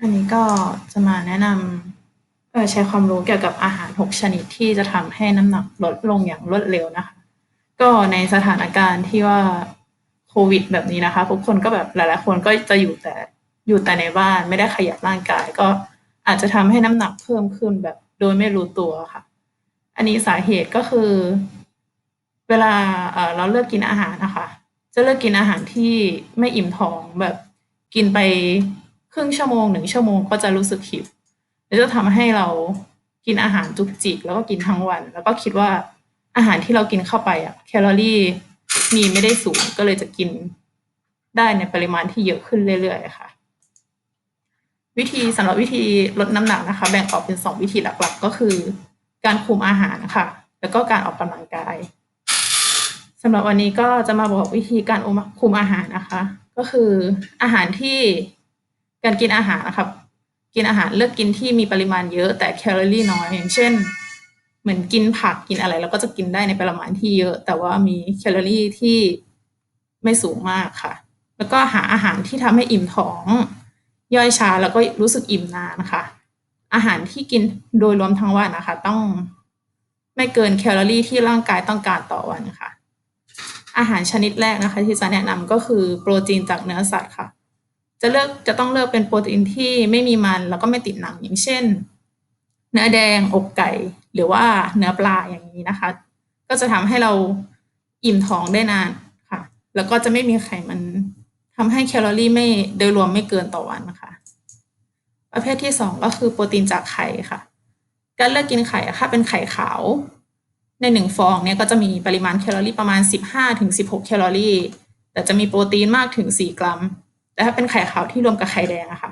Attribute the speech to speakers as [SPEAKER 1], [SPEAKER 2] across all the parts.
[SPEAKER 1] อันนี้ก็จะมาแนะนำเออแชร์ความรู้เกี่ยวกับอาหาร 6 ชนิดที่จะทำให้น้ำหนักลดลงอย่างรวดเร็วนะคะ ก็ในสถานการณ์ที่ว่าโควิดแบบนี้นะคะทุกคนก็แบบหลายๆคนก็จะอยู่แต่อยู่แต่ในบ้านไม่ได้ขยับร่างกาย ก็อาจจะทำให้น้ำหนักเพิ่มขึ้นแบบโดยไม่รู้ตัวค่ะ อันนี้สาเหตุก็คือ เวลาเราเลือกกินอาหารนะคะ จะเลือกกินอาหารที่ไม่อิ่มท้องแบบกินไป รึ่งชั่วโมงหนึ่งชั่วโมงก็จะรู้สึกหิวแล้วจะทำให้เรากินอาหารจุกจิกแล้วก็กินทั้งวัน แล้วก็คิดว่าอาหารที่เรากินเข้าไปอะแคลอรี่มีไม่ได้สูงก็เลยจะกินได้ในปริมาณที่เยอะขึ้นเรื่อยๆค่ะ วิธีสำหรับวิธีลดน้ำหนักนะคะ แบ่งออกเป็นสองวิธีหลักๆ ก็คือ การคุมอาหารค่ะ แล้วก็การออกกำลังกายสำหรับวันนี้ก็จะมาบอกวิธีการคุมอาหารนะคะ ก็คืออาหารที่ การกินอาหารนะครับ กินอาหารเลือกกินที่มีปริมาณเยอะแต่แคลอรี่น้อยอย่างเช่น เหมือนกินผักกินอะไรเราก็จะกินได้ในปริมาณที่เยอะ แต่ว่ามีแคลอรี่ที่ไม่สูงมากค่ะ แล้วก็หาอาหารที่ทำให้อิ่มท้อง ย่อยช้าแล้วก็รู้สึกอิ่มนานค่ะ อาหารที่กินโดยรวมทั้งวันนะคะ ต้องไม่เกินแคลอรี่ที่ร่างกายต้องการต่อวันค่ะ อาหารชนิดแรกนะคะ ที่จะแนะนำก็คือโปรตีนจากเนื้อสัตว์ค่ะ จะเลือกจะต้องเลือกเป็นโปรตีนที่ไม่มีมันแล้วก็ไม่ติดหนังอย่างเช่น เนื้อแดงอกไก่ หรือว่าเนื้อปลาอย่างนี้นะคะ ก็จะทำให้เราอิ่มท้องได้นานค่ะ แล้วก็จะไม่มีไขมันทำให้แคลอรี่ไม่โดยรวมไม่เกินต่อวันนะคะประเภทที่สองก็คือโปรตีนจากไข่ค่ะ การเลือกกินไข่ค่ะเป็นไข่ขาว ในหนึ่งฟองเนี่ยก็จะมีปริมาณแคลอรี่ประมาณ 15ถึง16 แคลอรี่ แต่จะมีโปรตีนมากถึง 4 กรัม แต่ถ้าเป็นไข่ขาวที่รวมกับไข่แดงอะค่ะ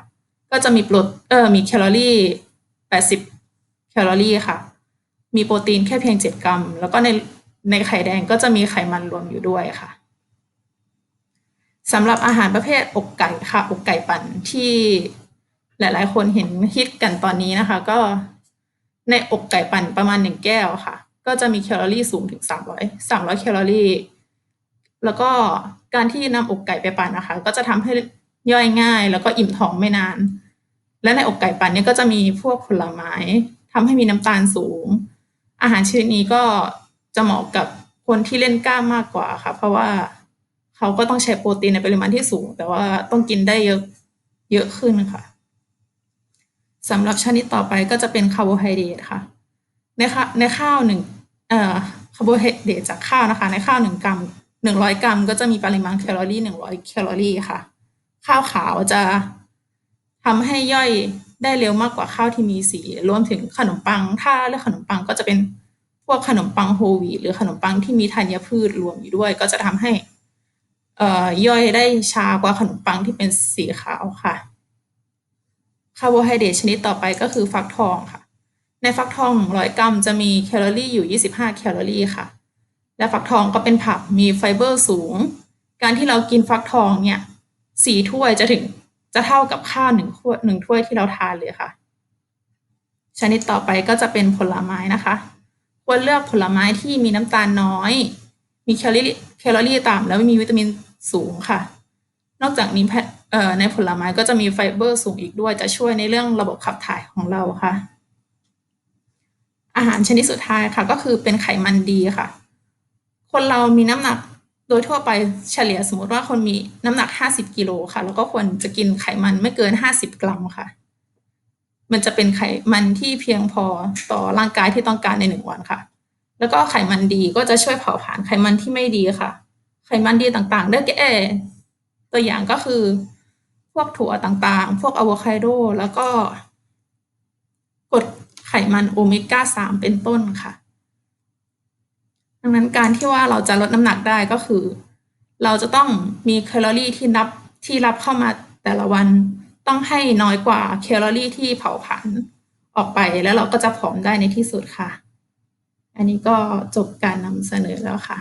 [SPEAKER 1] ก็จะมีโปรเออมีแคลอรี่80แคลอรี่ค่ะ มีโปรตีนแค่เพียง7กรัม แล้วก็ในในไข่แดงก็จะมีไขมันรวมอยู่ด้วยค่ะสำหรับอาหารประเภทอกไก่ค่ะ อกไก่ปั่นที่หลาย ๆ คนเห็นฮิตกันตอนนี้นะคะ ก็ในอกไก่ปั่นประมาณหนึ่งแก้วค่ะ ก็จะมีแคลอรี่สูงถึงสามร้อยสามร้อยแคลอรี่ แล้วก็การที่นำอกไก่ไปปั่นนะคะ ก็จะทำให้ย่อยง่าย แล้วก็อิ่มท้องไม่นาน และในอกไก่ปั่นเนี่ยก็จะมีพวกผลไม้ทำให้มีน้ำตาลสูง อาหารชนิดนี้ก็จะเหมาะกับคนที่เล่นกล้ามมากกว่าค่ะ เพราะว่าเขาก็ต้องใช้โปรตีนในปริมาณที่สูง แต่ว่าต้องกินได้เยอะเยอะขึ้นค่ะสำหรับชนิดต่อไปก็จะเป็นคาร์โบไฮเดรตค่ะ ในข้าวในข้าวหนึ่งคาร์โบไฮเดรตจากข้าวนะคะ ในข้าวหนึ่งกรัม หนึ่งร้อยกรัมก็จะมีปริมาณแคลอรี่หนึ่งร้อยแคลอรี่ค่ะ ข้าวขาวจะทำให้ย่อยได้เร็วมากกว่าข้าวที่มีสี รวมถึงขนมปัง ถ้าเลือกขนมปังก็จะเป็นพวกขนมปังโฮลวีตหรือขนมปังที่มีธัญพืชรวมอยู่ด้วย ก็จะทำให้ย่อยได้ช้ากว่าขนมปังที่เป็นสีขาวค่ะ คาร์โบไฮเดรตชนิดต่อไปก็คือฟักทองค่ะ ในฟักทองร้อยกรัมจะมีแคลอรี่อยู่ 25 แคลอรี่ค่ะ และฟักทองก็เป็นผักมีไฟเบอร์สูง การที่เรากินฟักทองเนี่ยสี่ถ้วยจะถึงจะเท่ากับข้าวหนึ่งถ้วยหนึ่งถ้วยที่เราทานเลยค่ะ ชนิดต่อไปก็จะเป็นผลไม้นะคะ ควรเลือกผลไม้ที่มีน้ำตาลน้อย มีแคลอรี่แคลอรี่ต่ำแล้วมีวิตามินสูงค่ะ นอกจากนี้ในผลไม้ก็จะมีไฟเบอร์สูงอีกด้วย จะช่วยในเรื่องระบบขับถ่ายของเราค่ะ อาหารชนิดสุดท้ายค่ะ ก็คือเป็นไขมันดีค่ะ คนเรามีน้ำหนักโดยทั่วไปเฉลี่ยสมมติว่าคนมีน้ำหนักห้าสิบกิโลค่ะ แล้วก็ควรจะกินไขมันไม่เกินห้าสิบกรัมค่ะ มันจะเป็นไขมันที่เพียงพอต่อร่างกายที่ต้องการในหนึ่งวันค่ะ แล้วก็ไขมันดีก็จะช่วยเผาผลาญไขมันที่ไม่ดีค่ะ ไขมันดีต่างๆ ได้แก่ตัวอย่างก็คือ พวกถั่วต่างๆ พวกอะโวคาโดแล้วก็กรดไขมันโอเมก้าสามเป็นต้นค่ะ ดังนั้นการที่ว่าเราจะลดน้ำหนักได้ก็คือ เราจะต้องมีแคลอรี่ที่นับที่รับเข้ามาแต่ละวันต้องให้น้อยกว่าแคลอรี่ที่เผาผลาญออกไปแล้วเราก็จะผอมได้ในที่สุดค่ะ อันนี้ก็จบการนำเสนอแล้วค่ะ